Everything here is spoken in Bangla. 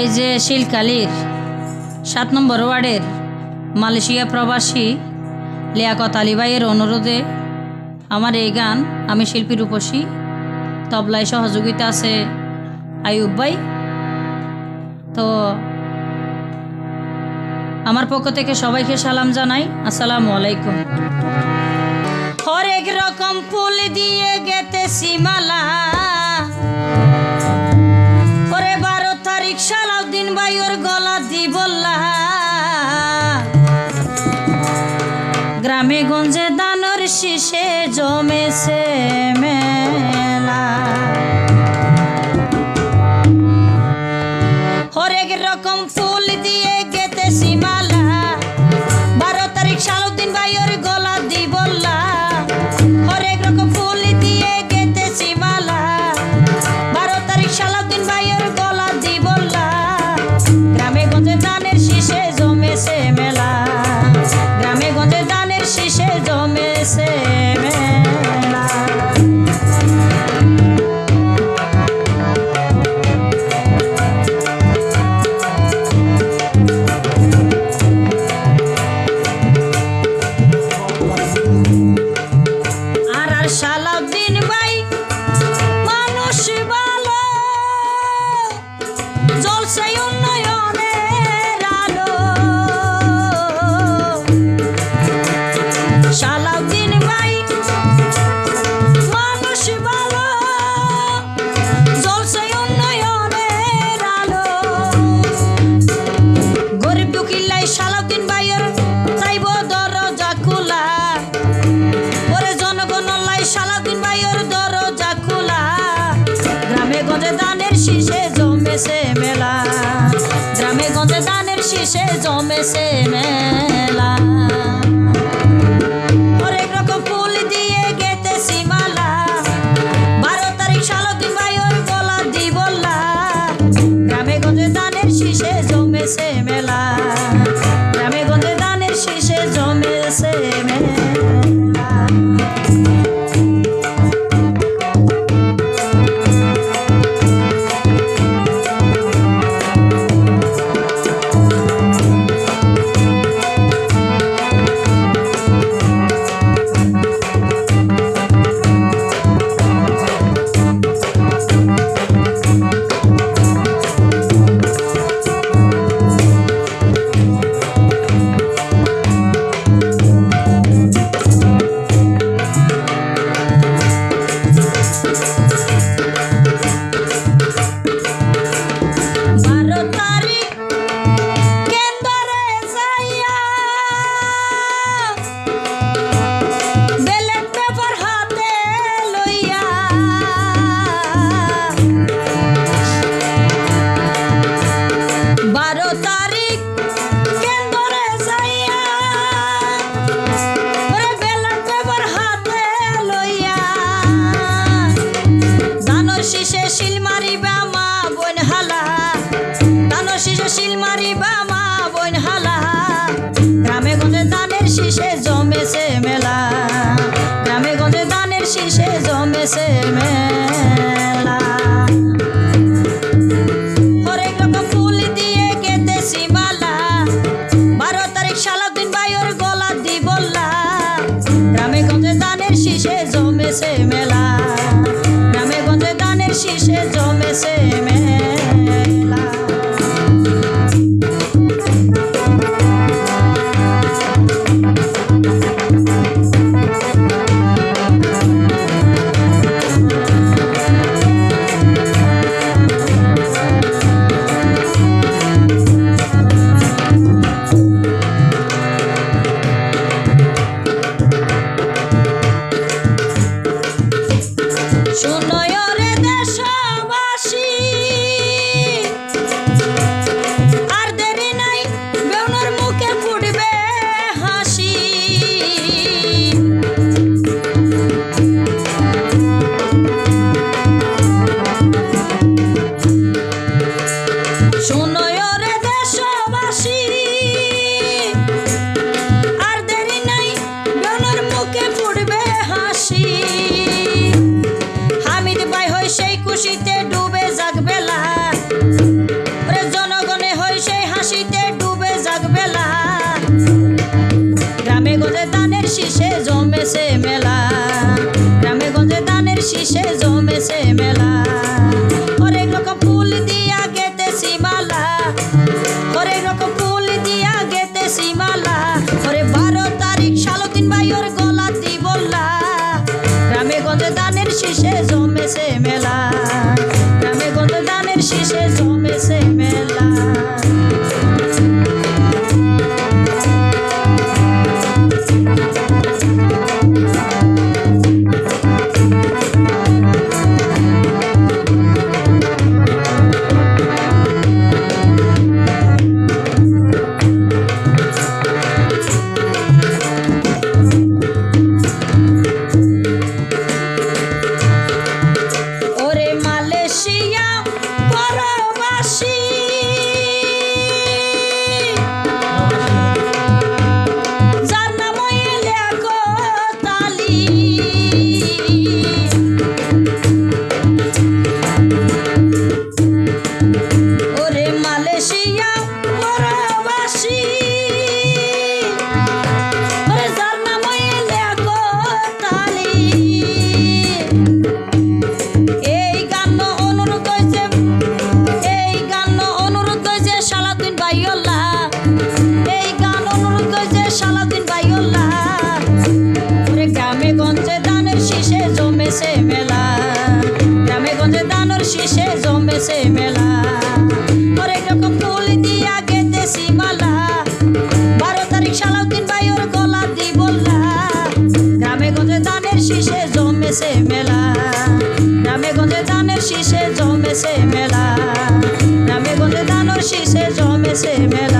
এই যে শিলকালির সাত নম্বর ওয়ার্ডের মালয়েশিয়া প্রবাসী লিয়াকত আলী ভাইয়ের অনুরোধে আমার এই গান আমি শিল্পী রূপসী তবলায় সহযোগিতা আছে আয়ুব ভাই। তো আমার পক্ষ থেকে সবাইকে সালাম জানাই। আসসালামু আলাইকুম। হরেক রকম ফুল দিয়ে গেতেছি মালা। জমেছে মেলা। গ্রামে গঞ্জে দানের শীষে জমেছে মেলা। হরেক রকম ফুল দিয়ে বারো তারিখ গলা জমেছে মেলা। গ্রামে গঞ্জে দানের শীষে জমেছে মেলা। গ্রামে গঞ্জে দানের শীষে জমেছে মেলা। ফুল দিয়ে গলা গ্রামে গঞ্জে দানের শীষে জমেছে মেলা। গঞ্জে দানের শীষে জমেছে মেলা। শীষে জমেছে মেলা। নামে গন্ধ গানের শীষে জমেছে মেলা। জমেছে মেলা। গ্রামে গঞ্জে ধানের শীষে জমেছে মেলা। গ্রামে গঞ্জে ধানের শীষে জমেছে মেলা।